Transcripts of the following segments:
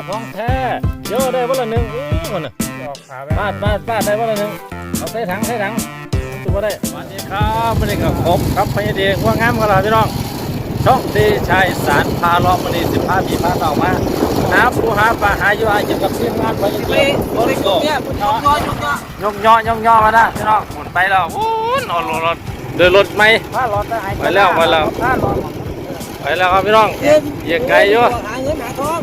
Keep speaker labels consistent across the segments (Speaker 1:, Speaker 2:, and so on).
Speaker 1: ครับของแท้เยอะได้วันละหนึ่งอู้มันน่ะ
Speaker 2: ออกขาไป
Speaker 1: ปาดปาดปาดได้วันละหนึ่งเอาใส่ถังใส่ถังตัวได้สวัสดีครับวันนี้กับผมครับพญเดชว่างามกันละพี่น้องช่องดีชายสารพาล้อมวันนี้สิบห้าปีพาต่อมาหาปูหาปลาหาอยู่หากินกับทีมงานพญเดชโอ้โห
Speaker 2: เนี่ยคุณยกยอยกยอย
Speaker 1: กย่อยกย่อกันนะพี่น้องหมุนไปแล้วโอ้ยนอนรถรถเดินรถไหม
Speaker 2: ถ้ารอดได้
Speaker 1: ไปแล้วไปแล้ว
Speaker 2: ถ้ารอด
Speaker 1: ไปแล้วครับพี่น้อง
Speaker 2: เย็น
Speaker 1: เหยียบไกลอยู่
Speaker 2: หาเงินหาทอง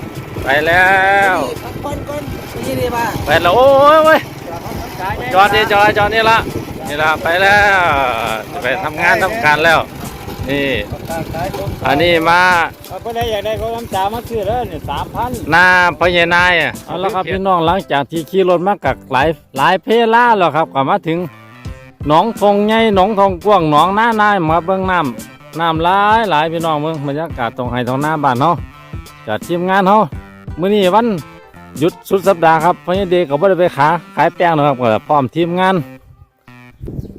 Speaker 1: ไปแล้ว
Speaker 2: พักผ่อนก่อนนี่ดีป่ะ
Speaker 1: ไปแล้วโอ้ยเว้ยจอดนี่จอดจอดนี่ละนี่ละไปแล้วจะไปทำงานทำการแล้ว นี่ อันนี้มา
Speaker 2: เพื่อนอยากได้เขาทำสามาซื้อแล้วเนี่ยสามพัน
Speaker 1: หน้าพญานายอะเอาละครับพี่น้องหลังจากที่ขี่รถมากักหลายหลายเพล่าแล้วครับก็มาถึงหนองทงใหญ่หนองทงกว้างหนองหน้านายมาเบิ่งน้ำน้ำหลายหลายพี่น้องเบิ่งบรรยากาศตรงไห้ตรงหน้าบ้านเฮาจัดทีมงานเฮา มื้อนี้วันหยุดสุดสัปดาห์ครับพญเดชก็บ่ได้ไปขาขายแป้งนะครับก็พร้อมทีมงาน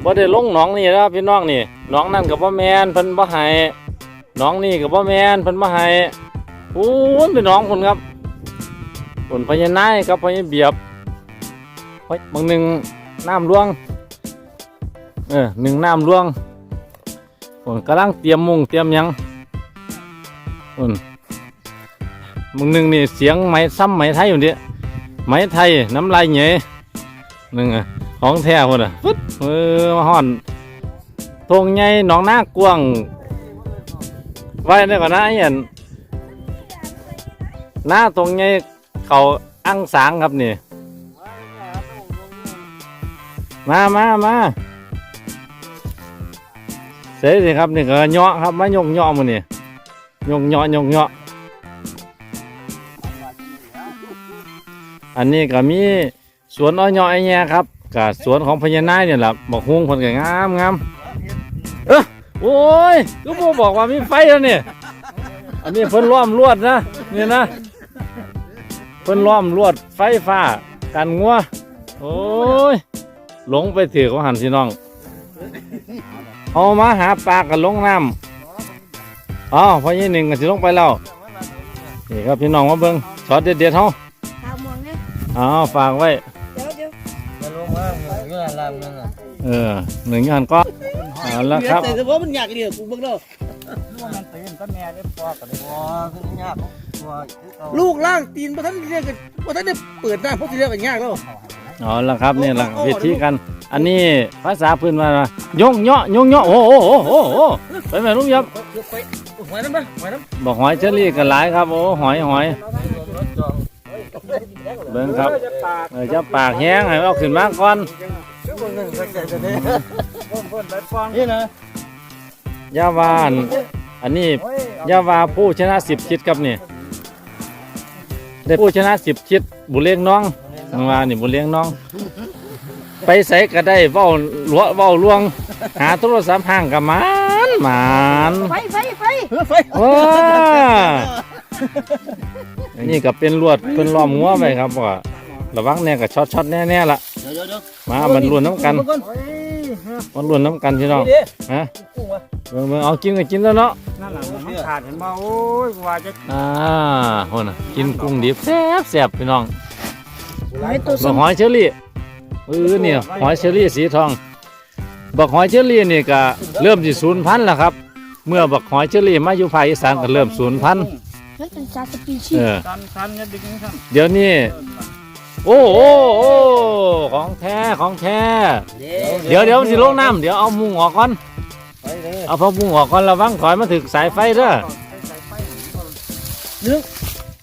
Speaker 1: บ่ได้ลงหนองนี่นะครับพี่น้องนี่หนองนั่นก็บ่แมนเพิ่นบ่ให้หนองนี่ก็บ่แมนเพิ่นบ่ให้โอ้ยเป็นน้องคนครับคนพญานายกับพญาเบียบเฮ้ยบางหนึ่งน้ำล่วงเออหนึ่งน้ำล่วงคนกำลังเตรียมมุงเตรียมยังคน บางหนึ่งนี่เสียงไม้ซ้ำไม้ไทยอยู่เนี่ยไม้ไทยน้ำลายเหยหนึ่งอะของแท้คนอะฟึดเออมาห่อนทงใหญ่หนองหน้ากว้างไว้ได้ก่อนนะไอเห็นหน้าตรงนี้เขาอังสางครับนี่มามามาเสร็จสิครับนี่ก็เหาะครับมายกเหาะมันนี่ยกเหาะยกเหาะ อันนี้ก็มีสวนอ้อยเหาะไอ้แง่ครับกับสวนของพญานาคเนี่ยแหละบอกฮวงคนก็งามงามเออโอ้ยก็บบอกว่ามีไฟแล้วเนี่ยอันนี้เพิ่นล้อมลวดนะนี่นะเพิ่นล้อมลวดไฟฟ้ากันงัวโอ้ยหลงไปถือของหันพี่น้อง เอามาหาปลากันลงน้ำอ๋อพอยี่หนึ่งก็สิลงไปแล้วนี่ครับพี่น้องมาเบิ่งช็อตเด็ดๆเฮา
Speaker 3: ตามองเนี่ย
Speaker 1: อ๋อฝากไว้
Speaker 3: เดี๋ยวเดี๋ยว
Speaker 2: มันลงมาเงื่อนลามนั่นน่ะ
Speaker 1: เออหนึ่งหันก็เอาละครับ
Speaker 2: แต่เฉพาะมันอยากเดียวกูเบิ่งแล้วมันตื่นก็แม่ได้พอกันเลยอ๋อคือยากลูกล่างตีนพระท่านเรียกกันพระท่านได้เปิดหน้าพระท่านเรียกกันยากแล้ว
Speaker 1: เอาละครับนี่แหละวิธีกัน อันนี้ภาษาพื้นมาว่าโยงเหาะโยงเหาะโอ้โหโอ้โหโอ้โหไปแม่ลุงยับ
Speaker 2: ไปหอยน้ำปะหอยน้
Speaker 1: บอกหอยเชอรี่กันหลายครับโอ้หอยหอยเบิ่งครับเออจะปากแห้งให้เอาขึ้นมาก่อน
Speaker 2: นี่นะ
Speaker 1: ยาวานอันนี้ยาวาผู้ชนะสิบชิดครับนี่ได้ผู้ชนะสิบชิดบุเลี้ยงน้องนังว่านี่บุเลี้ยงน้อง ไปใส่ก็ได้เว้าหลวเว้าลวง หาโทรศัพท์ห่างกับมันหมาน
Speaker 3: ไฟไฟไฟ
Speaker 2: เฮ้ยไฟ
Speaker 1: ว้าอั นนี้ก็เป็นลวดเป็นล้อมหัวไปครับว่าระวังแน่กับช็อตช็อตๆแน่ๆละ
Speaker 2: เดี๋ยวเดี๋ยวเดี๋ยว
Speaker 1: มามันล้วนน้ำกันมันล้วนน้ำกันพี่น้องฮะ
Speaker 2: กุ้งวะ
Speaker 1: เบิ่งเบิ่งเอากินก็กินแล้วเนาะ
Speaker 2: นั่นแหละมันขาดเห็นบ่โอ้ยว่าจะ
Speaker 1: อ่าโหน่ะกินกุ้งดิบแซ่บแซ่บพี่น้อง
Speaker 3: ไอ้ตัวส
Speaker 1: บั
Speaker 3: ม
Speaker 1: กหอยเชอรี่เออเนี่ยหอยเชอรี่สีทองบักหอยเชอรี่นี่ก็เริ่มที่ศูนย์พันธุ์แล้วครับ เมื่อบักหอยเชอรี่มาอยู่ภาคอีสานก็เริ่มศูนย์พัน ธุ์
Speaker 3: นั่นเป็นชาสปีชี
Speaker 1: เออ
Speaker 2: สันสันเนี่ยดึงสัน
Speaker 1: เดี๋ยวนี้ โอ้โอ้โอ้ของแท้ ของแท้ เดี๋ยวเดี๋ยวมันสิลงน้ำเดี๋ยวเอามุงออกก่อน
Speaker 2: ไปเลย
Speaker 1: เอาพอมุงออกก่อนระวังถอยมาถึงสายไฟเด้อ
Speaker 2: นึก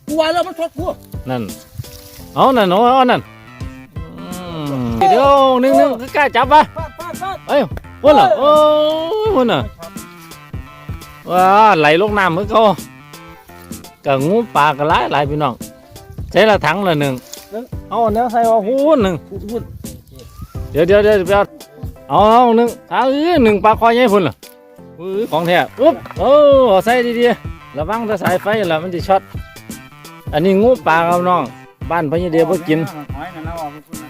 Speaker 2: กูว่าแล้วมันช็อตกู
Speaker 1: นั่น เอานั่นเอาเอานั่นอืมเดี๋ยวหนึ่งหนึ่งกล้าจับปะ
Speaker 2: ฟาดฟาดฟาด
Speaker 1: เอ้ยพุ่นเหรอโอ้ยพุ่นน่ะว้าไหลลงน้ำมือเขา กะงูปลากระไรหลายพี่น้องใช้ละถังละหนึ่งเอาเนื้อใส่ว่าหูหนึ่ง
Speaker 2: พูดพูด
Speaker 1: เดี๋ยวเดี๋ยวเดี๋ยวเดี๋ยวเอาเอาหนึ่งเอาเอ้ยหนึ่งปลาคอยใหญ่พุ่นเหรออื้อของแท้อุ๊บโอ้เอาใส่ดีๆระวังถ้าสายไฟละมันจะช็อตอันนี้งูปลาครับน้องบ้านพญเดียวบ่กิน
Speaker 2: หอยนั่นเอาออกไปพูดนะ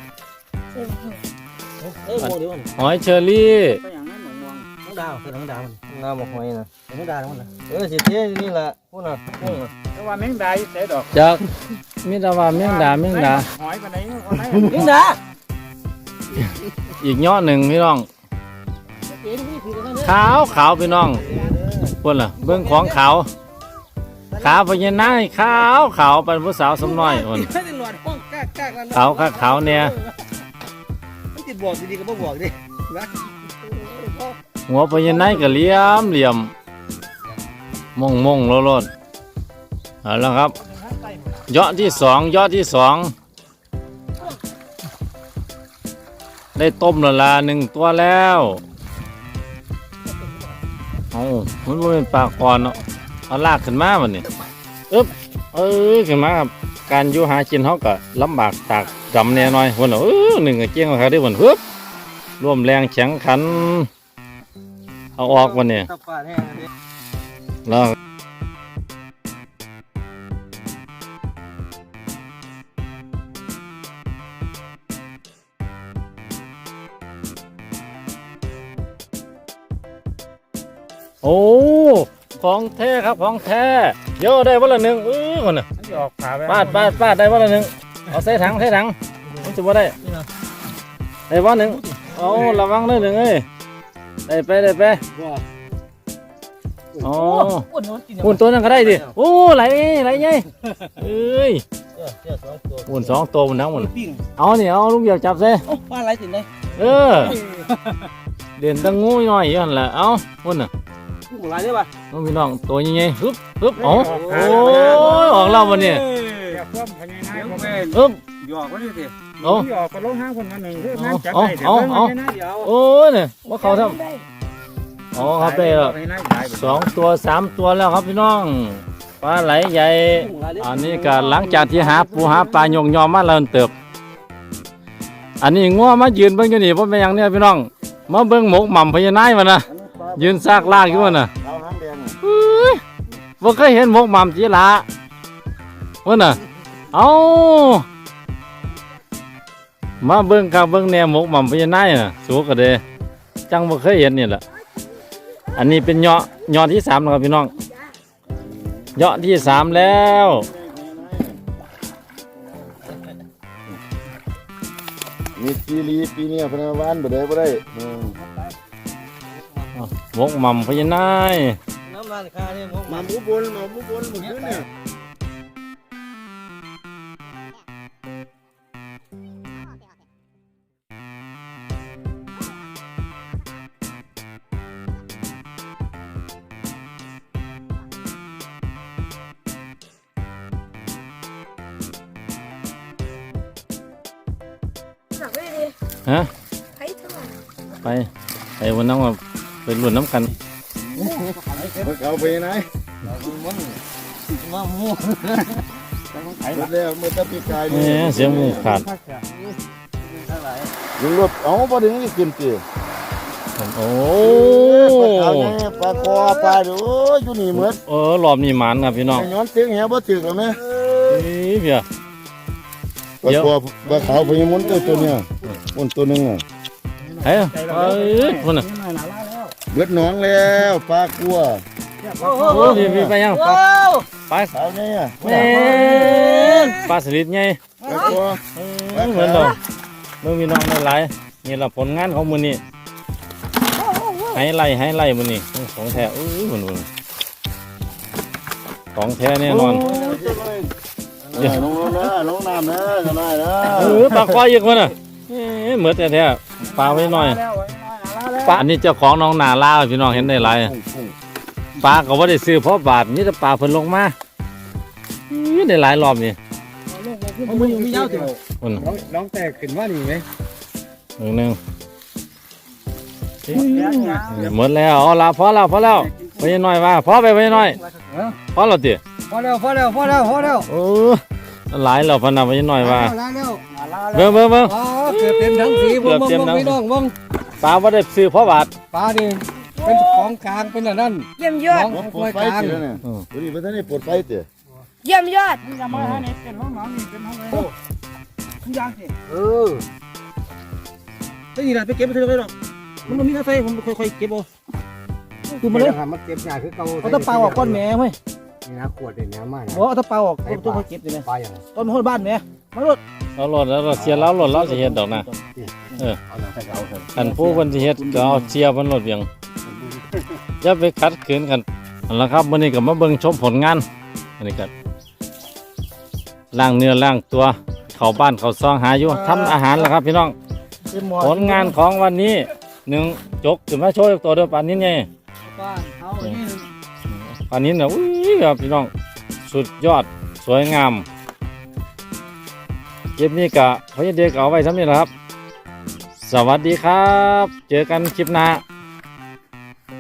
Speaker 2: เอ้ยโมเดี๋ยวมัน
Speaker 1: หอยเชอรี่
Speaker 2: ไปอย่างนั้นหนองวงน้องดาว คือน้องดาวมันน้ำหมกหอยนะไม่ได้แล้วนะเออสิเท่นี่แหละพวกน่ะพวกน่ะ
Speaker 4: แต่ว่าแมงดาอยู่ไสดอก
Speaker 1: จากมิตรว่าเมียงดาเมียงดา
Speaker 4: หอยไปานใดคนไหน
Speaker 2: ยิงนะ
Speaker 1: อีกย่อหนึ่งพี่น้องขาวขาวพี่น้องพุ่นล่ะเบื้องของขาวขาวพญานาคขาวขาวเป็นผู้สาวสมน้อยพุ่นขาวขาวเนี่ย
Speaker 2: มันติดบอกดีๆก็บอกดินะ
Speaker 1: หัวพญานาคก็เหลี่ยมเหลี่ยมมงมงโลดโลดเอาละครับยอดที่สองยอดที่สองได้ต้มละลาหนึ่งตัวแล้วเอามันบ่เป็นปลาคอนเนาะเอาลากขึ้นมาบัดนี้อึ๊บเอ้ยขึ้นมาครับการอยู่หากินเขาก็ลำบากตากดำแน่หน่อยวันเนาะเออหนึ่งเกี้ยงเขาได้วันฮึบร่วมแรงแข็งขัน เอาออกวันนี้
Speaker 2: ตับปลาแห้งอันนี้
Speaker 1: แล้วโอ้ของแท้ครับของแท้เยอะได้วันละหนึ่งเออคนน่ะ
Speaker 4: มันสิออกขาไป
Speaker 1: ปาดปาดปาดได้วันละหนึ่งเอาใส่ถังใส่ถังมันจะว่าได้ได้วันหนึ่งเอาระวังได้หนึ่งเอ้ย ได้ไปได้ไป
Speaker 2: ว่า
Speaker 1: อ๋อ
Speaker 2: อ้วนโน้นกิน
Speaker 1: หุ่นตัวนั้นก็ได้ดิโอ้ไหลไหลไงเอ้ย
Speaker 2: เออเจ้าสองตัว
Speaker 1: หุ่นสองตัวมันทั้งหมด
Speaker 2: ปิ้ง
Speaker 1: เอาเนี่ยเอาลูกเหยียบจับซิ
Speaker 2: โอ้ปลาไหลติดเลย
Speaker 1: เออ เด่นตั้งงูหน่อยอย่างนั้นแหละเอาหุ่นน่ะ
Speaker 2: กุ้งไหลได้ป่ะ
Speaker 1: น้องพี่น้องตัวยังไงฮึบฮึบเอาโอ้ยออกเราวันนี้
Speaker 4: อย่าคว่ำพญานาคบ่แม่น
Speaker 1: ฮึบ
Speaker 4: หยอกไว้ดิ
Speaker 1: เอา
Speaker 4: หยอกก็ลงห้างคนมาหนึ่งคือนั่งจับ
Speaker 1: เอา
Speaker 4: ได้เดี๋ยว
Speaker 1: เอา
Speaker 4: เบิ่ง
Speaker 1: เอา
Speaker 4: พญานาคเดี๋ยว
Speaker 1: โอ้ยเนี่ยว่าเขาท
Speaker 3: ได้ำ
Speaker 1: อ๋อครับได้แล้ว
Speaker 4: พญานาคตายไป
Speaker 1: สองตัวสามตัวแล้วครับพี่น้องปลาไหลใหญ่
Speaker 2: กุ้งไหลได้
Speaker 1: อันนี้ก็หลังจากที่หาปูหาปลาโยงยอมมาแล้วเติบ อันนี้งัวมายืนเบิ่งอยู่นี่เพราะเป็นหยังเนี่ยพี่น้องมาเบิ่งหมกหม่ำพญานายมันนะยืนซากลากอยู่มันนะ
Speaker 2: เอาหางแดง
Speaker 1: เฮ้ยบ่เคยเห็นหมกหม่ำจีหละมันน่ะ เอา มาเบิ่งกับเบิ่งแนวหมกหม่ำพญานายน่ะสูกระเดจังบ่เคยเห็นนี่แหละอันนี้เป็นยอดยอดที่สามแล้วครับพี่น้องยอดที่สามแล้ว
Speaker 5: มีซีรีส์ปีนี้พนักงานบ่ได้บ่ได้อืม
Speaker 1: หมกหม่ำพญานาย
Speaker 2: น้ำมันคาเนี่ยมอง
Speaker 5: มาหมูบนมาหมูบนหมูขึ้นเนี่ย
Speaker 1: ฮะ
Speaker 3: ไอ้เท่าไหร่
Speaker 1: ไปไปวันนั้นว่าไปรุ่นน้ำกัน
Speaker 5: เอาไปไหน
Speaker 2: มันมาหมู
Speaker 5: หมดแล้วเมื่อตะปีกาย
Speaker 1: แหมเสียงหมูขาด
Speaker 2: เท่าไหร่
Speaker 5: ยิงรถเอาบ่ถึงนี่กินติ
Speaker 1: โอ้
Speaker 5: ปลาขาวเนี่ยปลาคอปลาโอ้ยอยู่นี่หมด
Speaker 1: เออรอบนี้หมันครับพี่น้อง
Speaker 5: ไอ้ย้อนเสียงแหบ่ถึกแล้วแม่
Speaker 1: เฮ้ยเพีย
Speaker 5: ปลาคอปลาขาวพญามุนตัวตัวเนี่ย มุนตัวหนึงอะ
Speaker 1: เฮ้ยเอ้ยพุ่นน่ะ
Speaker 5: เบิดหนองแล้วปลากัว
Speaker 1: โอ้พี่พี่ไปยังไปไป
Speaker 5: ขาวเนี่ย
Speaker 1: แม่นปลาสลิดไง
Speaker 5: ปลากัว
Speaker 1: เออเหมือนเราเมื่อพี่น้องได้หลายนี่ละผลงานของมือนี้ไฮไลท์ไฮไลท์มือนี้ของแท้เอ้ยมันมันของแท้แน่นอน
Speaker 5: เดี๋ยวลงนะลงน้ำนะจะได้นะ
Speaker 1: เออปลาควายอีกมันน่ะ เอ้ยเหมือนแท้ๆปลาไว้หน่อยปลาอันนี้เจ้าของน้องนาลาพี่น้องเห็นได้หลาย
Speaker 5: กุ้งกุ้ง
Speaker 1: ปลาก็ว่าได้ซื้อเพราะบาทนี่แต่ปลาเพิ่นลงมาอื้อได้หลายรอบนี่
Speaker 2: มันมีมีเงาติด
Speaker 1: คน
Speaker 4: น้องน้องแตกขึ้นว่านี่ไหม
Speaker 1: หนึ่งหนึ่งหมดแล้วเอาละพอแล้วพอแล้วไปยังน้อยว่าพอไปไปยังน้อยพอแล้วติ
Speaker 2: พอแล้วพอแล้วพอแล้วพอแล้ว
Speaker 1: โอ้หลายแล้วพะนะไปยังน้อยว่า
Speaker 2: แล้วแล้ว
Speaker 1: เบิ่งเบิ่งเบิ่ง
Speaker 2: อ๋อเกือบเต็มทั้งสีบ่
Speaker 1: เกือบ
Speaker 2: บ่
Speaker 1: เต็มทั้ง
Speaker 2: พี่น้องบ่
Speaker 1: ปลาว่าได้ซื้อเพราะบาท
Speaker 2: ปลานี่เป็นของกลางเป็นอันนั้น
Speaker 3: เยี่ยมยอด
Speaker 2: น้อง
Speaker 5: ป
Speaker 2: ควว
Speaker 5: ด
Speaker 2: ย
Speaker 5: ไฟ
Speaker 2: กลาง
Speaker 5: ติเนี่ยตัวนี้มันท่านได้ปวดไฟติ
Speaker 3: เยี่ยมยอด
Speaker 4: นี่จะมาให้นี่เป็นห้องน้ำนี่เป็นห้องอะไรทุกอย่างสิ
Speaker 2: เออไม่นี่ล่ะไปเก็บไปเถอะไปหรอกมันบ่มีกาแฟผมค่อยๆเก็บเอาคือมาเลย
Speaker 6: มันเก็บยาคือเก่า
Speaker 2: เอาตะเปาออกก้อนแม่เว้ย
Speaker 6: นี่นะขวดเนี่ยน้ำมัน
Speaker 2: บอกเอาตะเปาออกตัวเขาเก็บอยู่ไหม
Speaker 6: ปลาอย่าง
Speaker 2: ต้นมะฮุดบ้านแม่ มาลด
Speaker 1: เราหล่นแล้วเราเสียแล้วหล่นแล้วจะเฮ็ดดอกนะ
Speaker 6: เอาหนังใส่เก่าเถอะ
Speaker 1: อันผู้คนที่เฮ็ดก็เอาเสียมันหลดเบียงอย่าไปขัดขืนกันเอาละครับวันนี้ก็มาเบิ่งชมผลงานอันนี้ก็ล้างเนื้อล้างตัวเข้าบ้านเข้าซองหาอยู่ทำอาหารแล้วครับ พี่น้อง
Speaker 2: เป็นหมอ
Speaker 1: ผลงานของวันนี้หนึ่งจกขึ้นมาโชว์อีกตัวเดียวปานนี้ไง
Speaker 2: บ้านเขาอันนี้
Speaker 1: ปานนี้เนี่ยอุ้ยครับพี่น้อง สุดยอดสวยงาม คลิปนี้กะพยเด็กเอาไว้ทำนี้แหละครับ สวัสดีครับ เจอกันคลิปหน้า